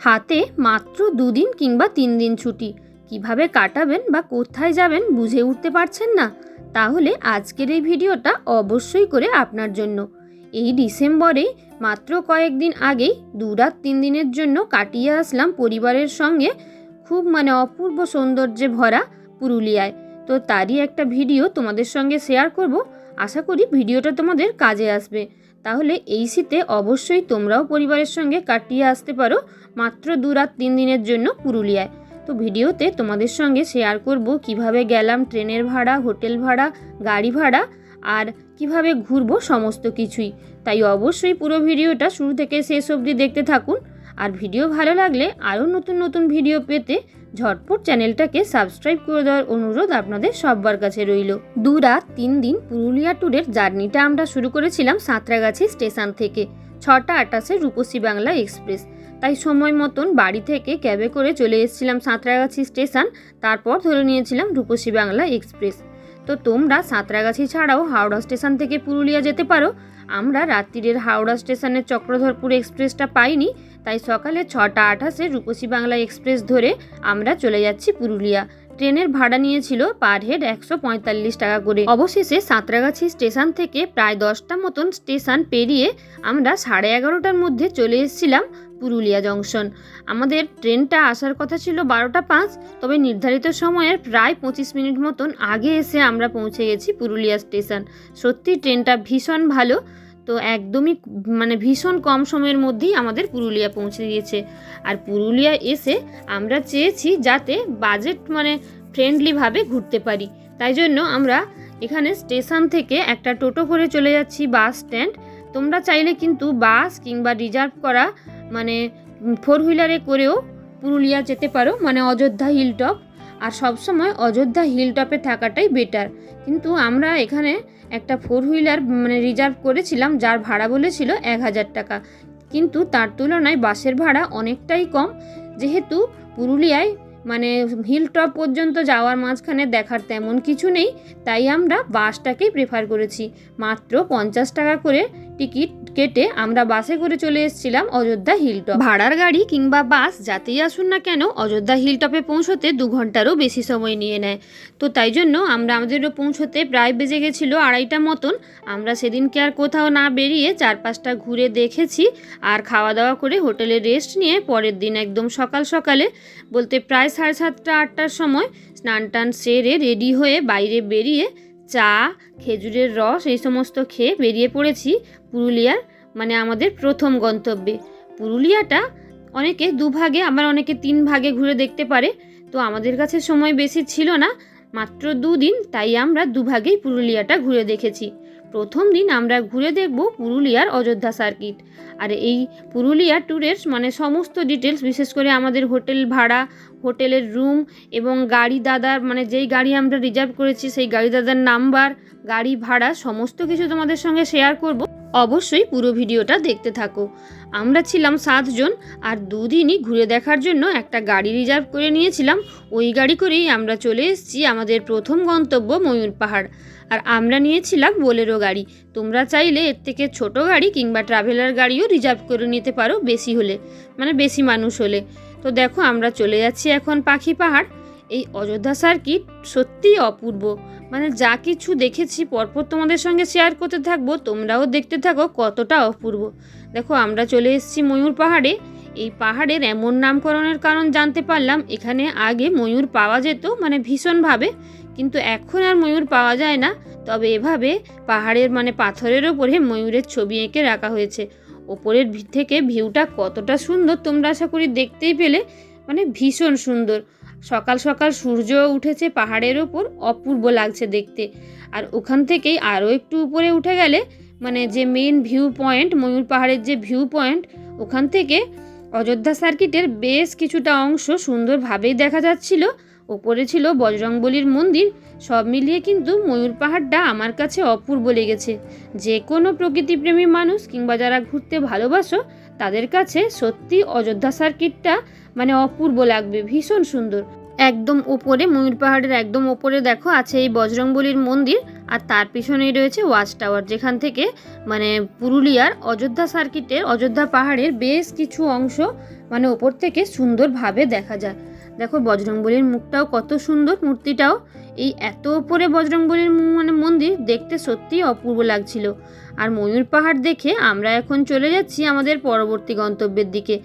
হাতে মাত্র দুদিন কিংবা তিন দিন ছুটি। কীভাবে কাটাবেন বা কোথায় যাবেন বুঝে উঠতে পারছেন না? তাহলে আজকের এই ভিডিওটা অবশ্যই করে আপনার জন্য। এই ডিসেম্বরে মাত্র কয়েকদিন আগেই দু রাত তিন দিনের জন্য কাটিয়ে আসলাম পরিবারের সঙ্গে খুব মানে অপূর্ব সৌন্দর্যে ভরা পুরুলিয়ায়। তো তারই একটা ভিডিও তোমাদের সঙ্গে শেয়ার করব। আশা করি ভিডিওটা তোমাদের কাজে আসবে। তাহলে এই শীতে অবশ্যই তোমরাও পরিবারের সঙ্গে কাটিয়ে আসতে পারো মাত্র দু রাত তিন দিনের জন্য পুরুলিয়ায়। তো ভিডিওতে তোমাদের সঙ্গে শেয়ার করব কীভাবে গেলাম, ট্রেনের ভাড়া, হোটেল ভাড়া, গাড়ি ভাড়া আর কীভাবে ঘুরবো সমস্ত কিছুই। তাই অবশ্যই পুরো ভিডিওটা শুরু থেকে শেষ অবধি দেখতে থাকুন। আর ভিডিও ভালো লাগলে আরও নতুন নতুন ভিডিও পেতে ঝটপট চ্যানেলটাকে সাবস্ক্রাইব করে দেওয়ার অনুরোধ আপনাদের সব্বার কাছে রইল। দু রাত, তিন দিন পুরুলিয়া ট্যুরের জার্নিটা আমরা শুরু করেছিলাম সাঁতরাগাছি স্টেশন থেকে, ছটা আটাশে রূপসী বাংলা এক্সপ্রেস। তাই সময় মতন বাড়ি থেকে ক্যাবে করে চলে এসেছিলাম সাঁতরাগাছি স্টেশন, তারপর ধরে নিয়েছিলাম রূপসী বাংলা এক্সপ্রেস। তো তোমরা সাঁতরাগাছি ছাড়াও হাওড়া স্টেশন থেকে পুরুলিয়া যেতে পারো। আমরা রাত্রিরের হাওড়া স্টেশনের চক্রধরপুর এক্সপ্রেসটা পাইনি তাই সকালে ছটা আঠাশে রূপসী বাংলা এক্সপ্রেস ধরে আমরা চলে যাচ্ছি পুরুলিয়া। ট্রেনের ভাড়া নিয়েছিল পার হেড একশো পঁয়তাল্লিশ টাকা করে। অবশেষে সাঁতরাগাছি স্টেশন থেকে প্রায় দশটা মতন স্টেশন পেরিয়ে আমরা সাড়ে এগারোটার মধ্যে চলে এসেছিলাম পুরুলিয়া জংশন। আমাদের ট্রেনটা আসার কথা ছিল বারোটা পাঁচ, তবে নির্ধারিত সময়ের প্রায় পঁচিশ মিনিট মতন আগে এসে আমরা পৌঁছে গেছি পুরুলিয়া স্টেশন। সত্যি ট্রেনটা ভীষণ ভালো। তো একদমই মানে ভীষণ কম সময়ের মধ্যেই আমাদের পুরুলিয়া পৌঁছে দিয়েছে। আর পুরুলিয়া এসে আমরা চেয়েছি যাতে বাজেট মানে ফ্রেন্ডলিভাবে ঘুরতে পারি। তাই জন্য আমরা এখানে স্টেশন থেকে একটা টোটো করে চলে যাচ্ছি বাস স্ট্যান্ড তোমরা চাইলে কিন্তু বাস কিংবা রিজার্ভ করা মানে ফোর হুইলারে করেও পুরুলিয়া যেতে পারো। মানে অযোধ্যা হিল টপ আর সবসময় অযোধ্যা হিল টপে থাকাটাই বেটার কিন্তু আমরা এখানে একটা ফোর হুইলার মানে রিজার্ভ করেছিলাম, যার ভাড়া বলেছিল এক হাজার টাকা। কিন্তু তার তুলনায় বাসের ভাড়া অনেকটাই কম। যেহেতু পুরুলিয়ায় মানে হিল টপ পর্যন্ত যাওয়ার মাঝখানে দেখার তেমন কিছু নেই, তাই আমরা বাসটাকেই প্রেফার করেছি। মাত্র পঞ্চাশ টাকা করে টিকিট কেটে আমরা বাসে করে চলে এসেছিলাম অযোধ্যা হিলটপ। ভাড়ার গাড়ি কিংবা বাস যাতেই আসুন না কেন, অযোধ্যা হিলটপে পৌঁছতে দু ঘন্টারও বেশি সময় নিয়ে নেয়। তো তাই জন্য আমরা আমাদেরও পৌঁছতে প্রায় বেজে গেছিল আড়াইটা মতন। আমরা সেদিনকে আর কোথাও না বেরিয়ে চার পাঁচটা ঘুরে দেখেছি আর খাওয়া দাওয়া করে হোটেলে রেস্ট নিয়ে পরের দিন একদম সকাল সকালে বলতে প্রায় সাড়ে সাতটা, আটটার সময় স্নান টান সেরে রেডি হয়ে বাইরে বেরিয়ে চা, খেজুরের রস, এই সমস্ত খেয়ে বেরিয়ে পড়েছি পুরুলিয়ার মানে আমাদের প্রথম গন্তব্যে। পুরুলিয়াটা অনেকে দুভাগে, আবার অনেকে তিন ভাগে ঘুরে দেখতে পারে। তো আমাদের কাছে সময় বেশি ছিল না, মাত্র দুদিন, তাই আমরা দুভাগেই পুরুলিয়াটা ঘুরে দেখেছি। প্রথম দিন আমরা ঘুরে দেখব পুরুলিয়ার অযোধ্যা সার্কিট আর এই পুরুলিয়া ট্যুরের মানে সমস্ত ডিটেলস বিশেষ করে আমাদের হোটেল ভাড়া, হোটেলের রুম এবং গাড়ি দাদার মানে যেই গাড়ি আমরা রিজার্ভ করেছি সেই গাড়ি দাদার নাম্বার গাড়ি ভাড়া, সমস্ত কিছু তোমাদের সঙ্গে শেয়ার করব। অবশ্যই পুরো ভিডিওটা দেখতে থাকো। আমরা ছিলাম সাতজন আর দুদিনই ঘুরে দেখার জন্য একটা গাড়ি রিজার্ভ করে নিয়েছিলাম। ওই গাড়ি করেই আমরা চলে এসেছি আমাদের প্রথম গন্তব্য ময়ূর পাহাড়। আর আমরা নিয়েছিলাম বোলেরো গাড়ি। তোমরা চাইলে এর থেকে ছোট গাড়ি কিংবা ট্রাভেলার গাড়িও রিজার্ভ করে নিতে পারো বেশি হলে মানে বেশি মানুষ হলে। তো দেখো আমরা চলে যাচ্ছি এখন পাখি পাহাড়। এই অযোধ্যা সার্কিট সত্যিই অপূর্ব। মানে যা কিছু দেখেছি, পরপর তোমাদের সঙ্গে শেয়ার করতে থাকব, তোমরাও দেখতে থাকো কতটা অপূর্ব। দেখো, আমরা চলে এসেছি ময়ূর পাহাড়ে। এই পাহাড়ের এমন নামকরণের কারণ জানতে পারলাম, এখানে আগে ময়ূর পাওয়া যেত মানে ভীষণভাবে, কিন্তু এখন আর ময়ূর পাওয়া যায় না। তবে এভাবে পাহাড়ের মানে পাথরের ওপরে ময়ূরের ছবি এঁকে রাখা হয়েছে। ওপরের থেকে ভিউটা কতটা সুন্দর, তোমরা আশা করি দেখতেই পেলে মানে ভীষণ সুন্দর। সকাল সকাল সূর্য উঠেছে পাহাড়ের ওপর, অপূর্ব লাগছে দেখতে। আর ওখান থেকেই আরও একটু উপরে উঠে গেলে মানে যে মেন ভিউ পয়েন্ট ময়ূর পাহাড়ের যে ভিউ পয়েন্ট ওখান থেকে অযোধ্যা সার্কিটের বেশ কিছুটা অংশ সুন্দরভাবেই দেখা যাচ্ছিল। ওপরে ছিল বজরংবলির মন্দির, সব মিলিয়ে কিন্তু ময়ূর পাহাড়টা আমার কাছে অপূর্ব লেগেছে। যে কোনো প্রকৃতিপ্রেমী মানুষ কিংবা যারা ঘুরতে ভালোবাসো তাদের কাছে সত্যি অযোধ্যা সার্কিটটা মানে অপূর্ব লাগবে, ভীষণ সুন্দর। একদম ওপরে ময়ূর পাহাড়ের একদম ওপরে দেখো, আছে এই বজরংবলির মন্দির আর তার পিছনেই রয়েছে ওয়াচ টাওয়ার যেখান থেকে মানে পুরুলিয়ার অযোধ্যা সার্কিটের অযোধ্যা পাহাড়ের বেশ কিছু অংশ মানে ওপর থেকে সুন্দরভাবে দেখা যায়। দেখো বজরংবলীর মুখটাও কত সুন্দর, মূর্তিটাও এই এত ওপরে বজরংবলীর মানে মন্দির দেখতে সত্যিই অপূর্ব লাগছিল। আর ময়ূর পাহাড় দেখে আমরা এখন চলে যাচ্ছি আমাদের পরবর্তী গন্তব্যের দিকে।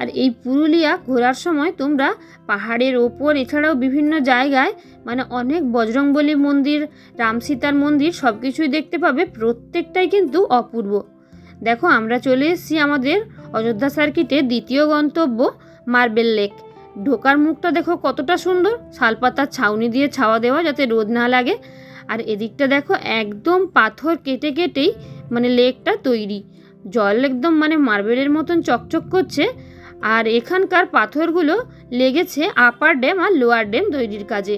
আর এই পুরুলিয়া ঘোরার সময় তোমরা পাহাড়ের ওপর, এছাড়াও বিভিন্ন জায়গায় মানে অনেক বজরংবলী মন্দির, রাম সীতার মন্দির সব কিছুই দেখতে পাবে। প্রত্যেকটাই কিন্তু অপূর্ব। দেখো, আমরা চলে এসেছি আমাদের অযোধ্যা সার্কিটের দ্বিতীয় গন্তব্য, মার্বেল লেক। ঢোকার মুখটা দেখো কতটা সুন্দর। শালপাতার ছাউনি দিয়ে ছাওয়া দেওয়া যাতে রোদ না লাগে। আর এদিকটা দেখো একদম পাথর কেটে কেটেই মানে লেকটা তৈরি। জল একদম মানে মার্বেলের মতন চকচক করছে। আর এখানকার পাথরগুলো লেগেছে আপার ড্যাম আর লোয়ার ড্যাম তৈরির কাজে।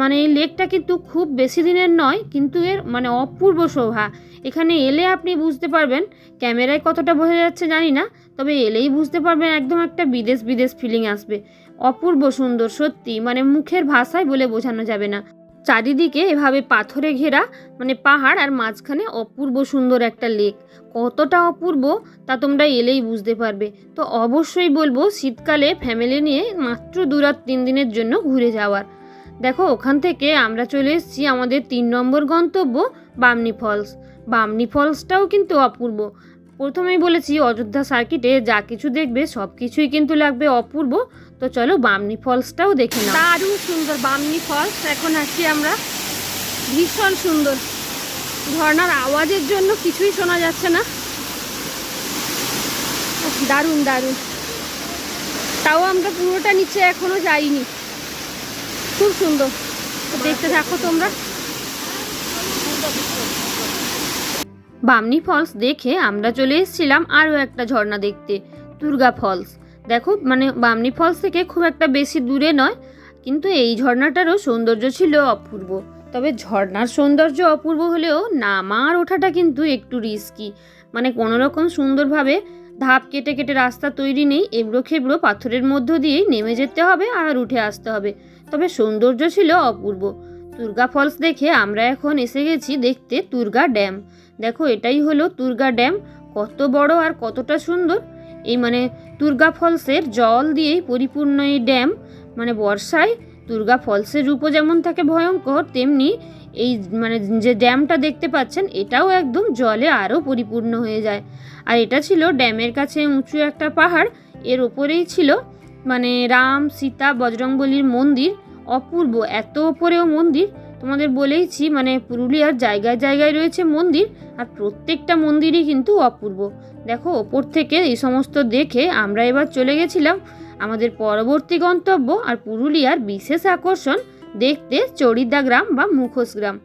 মানে এই লেকটা কিন্তু খুব বেশি দিনের নয়, কিন্তু এর মানে অপূর্ব শোভা। এখানে এলে আপনি বুঝতে পারবেন ক্যামেরায় কতটা বোঝা যাচ্ছে জানি না, তবে এলেই বুঝতে পারবেন একদম একটা বিদেশ বিদেশ ফিলিং আসবে। অপূর্ব সুন্দর, সত্যি। মানে মুখের ভাষায় বলে বোঝানো যাবে না। চারিদিকে এভাবে পাথরে ঘেরা মানে পাহাড় আর মাঝখানে অপূর্ব সুন্দর একটা লেক। কতটা অপূর্ব, তা তোমরা এলেই বুঝতে পারবে। তো অবশ্যই বলব, শীতকালে ফ্যামিলি নিয়ে মাত্র দু রাত তিন দিনের জন্য ঘুরে যাওয়ার। দেখো, ওখান থেকে আমরা চলে এসেছি আমাদের তিন নম্বর গন্তব্য, বামনি ফলস। বামনি ফলসটাও কিন্তু অপূর্ব। প্রথমেই বলেছি, অযোধ্যা সার্কিটে যা কিছু দেখবে, সব কিছুই কিন্তু লাগবে অপূর্ব। তো চলো বামনি ফলসটাও দেখে নাও। দারুণ সুন্দর বামনি ফলস এখন আছি আমরা। ভীষণ সুন্দর। ঝর্ণার আওয়াজের জন্য কিছুই শোনা যাচ্ছে না। দারুণ দারুণ। তাও আমরা পুরোটা নিচে এখনও যাইনি। খুব সুন্দর। দেখতে থাকো তোমরা। বামনি ফলস দেখে আমরা চলে এসেছিলাম আরও একটা ঝর্ণা দেখতে, দুর্গা ফলস দেখো মানে বামনি ফলস থেকে খুব একটা বেশি দূরে নয়, কিন্তু এই ঝর্ণাটারও সৌন্দর্য ছিল অপূর্ব। তবে ঝর্ণার সৌন্দর্য অপূর্ব হলেও নামার ওঠাটা কিন্তু একটু রিস্কি মানে কোনো রকম সুন্দরভাবে ধাপ কেটে কেটে রাস্তা তৈরি নেই, এবড়ো খেবড়ো পাথরের মধ্য দিয়েই নেমে যেতে হবে আর উঠে আসতে হবে। তবে সৌন্দর্য ছিল অপূর্ব। দুর্গা ফলস দেখে আমরা এখন এসে গেছি দেখতে দুর্গা ড্যাম। দেখো, এটাই হলো তুর্গা ড্যাম। কত বড় আর কতটা সুন্দর। এই মানে তুর্গা ফলসের জল দিয়েই পরিপূর্ণ এই ড্যাম। মানে বর্ষায় দুর্গা ফলসের রূপও যেমন থাকে ভয়ঙ্কর, তেমনি এই মানে যে ড্যামটা দেখতে পাচ্ছেন, এটাও একদম জলে আরও পরিপূর্ণ হয়ে যায়। আর এটা ছিল ড্যামের কাছে উঁচু একটা পাহাড়। এর ওপরেই ছিল মানে রাম, সীতা, বজরংবলীর মন্দির। অপূর্ব, এত ওপরেও মন্দির? তোমাদের বলেইছি মানে পুরুলিয়ার জায়গায় জায়গায় রয়েছে মন্দির, আর প্রত্যেকটা মন্দিরই কিন্তু অপূর্ব। দেখো, ওপর থেকে এই সমস্ত দেখে আমরা এবার চলে গেছিলাম আমাদের পরবর্তী গন্তব্য আর পুরুলিয়ার বিশেষ আকর্ষণ দেখতে চড়িদা গ্রাম বা মুখোশ গ্রাম।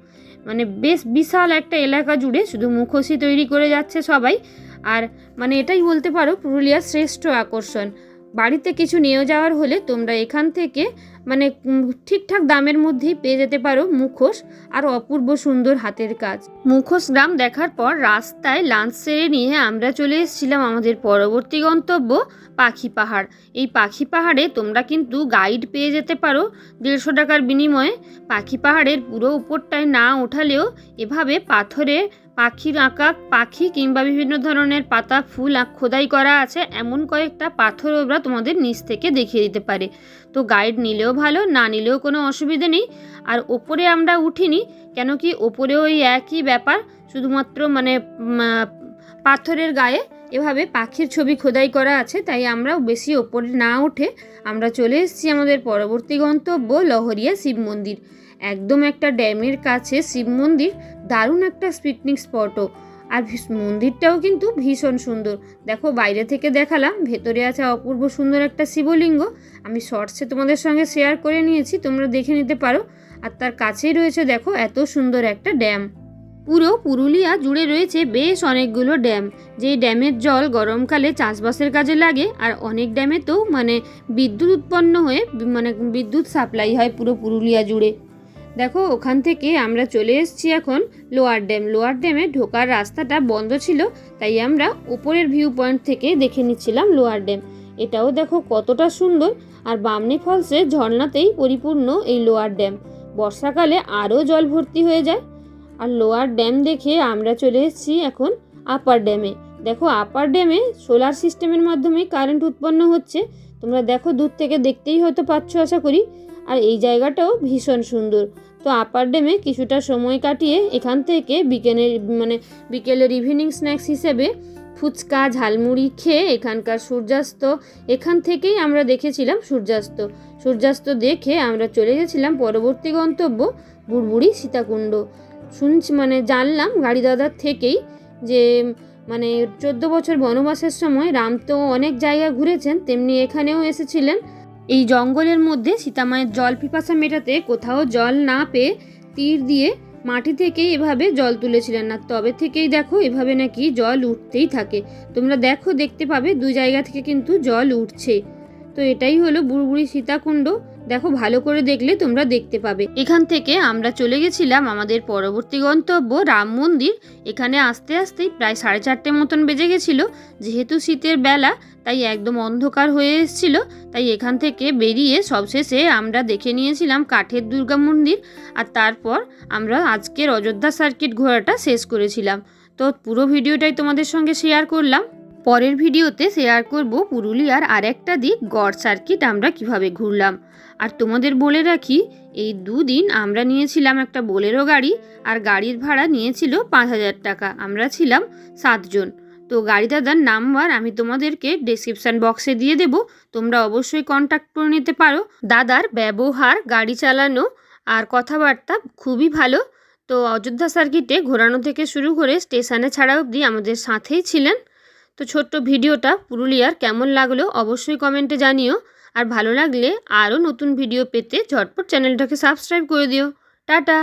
মানে বেশ বিশাল একটা এলাকা জুড়ে শুধু মুখোশই তৈরি করে যাচ্ছে সবাই। আর মানে এটাই বলতে পারো, পুরুলিয়ার শ্রেষ্ঠ আকর্ষণ। বাড়িতে কিছু নিয়ে যাওয়ার হলে তোমরা এখান থেকে মানে ঠিকঠাক দামের মধ্যেই পেয়ে যেতে পারো মুখোশ আর অপূর্ব সুন্দর হাতের কাজ। মুখোশ গ্রাম দেখার পর রাস্তায় লাঞ্চ সেরে নিয়ে আমরা চলে এসেছিলাম আমাদের পরবর্তী গন্তব্য পাখি পাহাড়। এই পাখি পাহাড়ে তোমরা কিন্তু গাইড পেয়ে যেতে পারো দেড়শো টাকার বিনিময়ে। পাখি পাহাড়ের পুরো উপরটায় না ওঠালেও এভাবে পাথরে পাখির আঁকা, পাখি কিংবা বিভিন্ন ধরনের পাতা, ফুল খোদাই করা আছে, এমন কয়েকটা পাথর ওরা তোমাদের নিচ থেকে দেখিয়ে দিতে পারে। তো গাইড নিলেও ভালো, না নিলেও কোনো অসুবিধে নেই। আর ওপরে আমরা উঠিনি, কেন কি ওপরে ওই একই ব্যাপার, শুধুমাত্র মানে পাথরের গায়ে এভাবে পাখির ছবি খোদাই করা আছে, তাই আমরা বেশি ওপরে না উঠে আমরা চলে এসেছি আমাদের পরবর্তী গন্তব্য, লহরিয়া শিব মন্দির। একদম একটা ড্যামের কাছে শিব মন্দির, দারুণ একটা পিকনিক স্পটও আর মন্দিরটাও কিন্তু ভীষণ সুন্দর। দেখো, বাইরে থেকে দেখালাম, ভেতরে আছে অপূর্ব সুন্দর একটা শিবলিঙ্গ। আমি শর্টসে তোমাদের সঙ্গে শেয়ার করে নিয়েছি, তোমরা দেখে নিতে পারো। আর তার কাছেই রয়েছে, দেখো, এত সুন্দর একটা ড্যাম পুরো পুরুলিয়া জুড়ে রয়েছে বেশ অনেকগুলো ড্যাম যেই ড্যামের জল গরমকালে চাষবাসের কাজে লাগে, আর অনেক ড্যামে তো মানে বিদ্যুৎ উৎপন্ন হয়ে মানে বিদ্যুৎ সাপ্লাই হয় পুরো পুরুলিয়া জুড়ে। দেখো, ওখান থেকে আমরা চলে এসেছি এখন লোয়ার ড্যাম। লোয়ার ড্যামে ঢোকার রাস্তাটা বন্ধ ছিল, তাই আমরা উপরের ভিউ পয়েন্ট থেকে দেখে নিচ্ছিলাম লোয়ার ড্যাম। এটাও দেখো কতটা সুন্দর, আর বামনি ফলসে ঝর্ণাতেই পরিপূর্ণ এই লোয়ার ড্যাম। বর্ষাকালে আরও জল ভর্তি হয়ে যায়। আর লোয়ার ড্যাম দেখে আমরা চলে এসেছি এখন আপার ড্যামে দেখো আপার ড্যামে সোলার সিস্টেমের মাধ্যমে কারেন্ট উৎপন্ন হচ্ছে। তোমরা দেখো, দূর থেকে দেখতেই হয়তো পাচ্ছ, আশা করি। আর এই জায়গাটাও ভীষণ সুন্দর। তো আপার ড্যামে কিছুটা সময় কাটিয়ে এখান থেকে বিকেলের মানে বিকেলের ইভিনিং স্ন্যাক্স হিসেবে ফুচকা, ঝালমুড়ি খেয়ে এখানকার সূর্যাস্ত, এখান থেকেই আমরা দেখেছিলাম সূর্যাস্ত। সূর্যাস্ত দেখে আমরা চলে গেছিলাম পরবর্তী গন্তব্য বুড়বুড়ি সীতাকুণ্ড। শুনছি মানে জানলাম গাড়ি দাদার থেকেই যে মানে চোদ্দ বছর বনবাসের সময় রাম তো অনেক জায়গা ঘুরেছেন, তেমনি এখানেও এসেছিলেন। এই জঙ্গলের মধ্যে সীতামায়ের জল পিপাসা মেটাতে কোথাও জল না পেয়ে তীর দিয়ে মাটি থেকেই এভাবে জল তুলেছিলেন না। তবে থেকেই দেখো এভাবে নাকি জল উঠতেই থাকে। তোমরা দেখো, দেখতে পাবে, দুই জায়গা থেকে কিন্তু জল উঠছে। তো এটাই হলো বুড়বুড়ি সীতাকুণ্ড। দেখো, ভালো করে দেখলে তোমরা দেখতে পাবে। এখান থেকে আমরা চলে গেছিলাম আমাদের পরবর্তী গন্তব্য রাম মন্দির। এখানে আসতে আসতেই প্রায় সাড়ে চারটে মতন বেজে গেছিল। যেহেতু শীতের বেলা, তাই একদম অন্ধকার হয়ে এসেছিল। তাই এখান থেকে বেরিয়ে সবশেষে আমরা দেখে নিয়েছিলাম কাঠের দুর্গা মন্দির। আর তারপর আমরা আজকের অযোধ্যা সার্কিট ঘোরাটা শেষ করেছিলাম। তো পুরো ভিডিওটাই তোমাদের সঙ্গে শেয়ার করলাম। পরের ভিডিওতে শেয়ার করব পুরুলিয়ার আরেকটা দিক, গড় সার্কিট আমরা কীভাবে ঘুরলাম। আর তোমাদের বলে রাখি, এই দুদিন আমরা নিয়েছিলাম একটা বোলেরো গাড়ি, আর গাড়ির ভাড়া নিয়েছিল পাঁচ হাজার টাকা। আমরা ছিলাম সাতজন তো গাড়ি দাদার নাম্বার আমি তোমাদেরকে ডেসক্রিপশান বক্সে দিয়ে দেব, তোমরা অবশ্যই কন্ট্যাক্ট করে নিতে পারো। দাদার ব্যবহার, গাড়ি চালানো আর কথাবার্তা খুবই ভালো। তো অযোধ্যা সার্কিটে ঘোরানো থেকে শুরু করে স্টেশনে ছাড়া অবধি আমাদের সাথেই ছিলেন। তো ছোট্ট ভিডিওটা পুরুলিয়ার কেমন লাগল অবশ্যই কমেন্টে জানিও। আর ভালো লাগলে আরও নতুন ভিডিও পেতে ঝটপট চ্যানেলটাকে সাবস্ক্রাইব করে দিও। টাটা!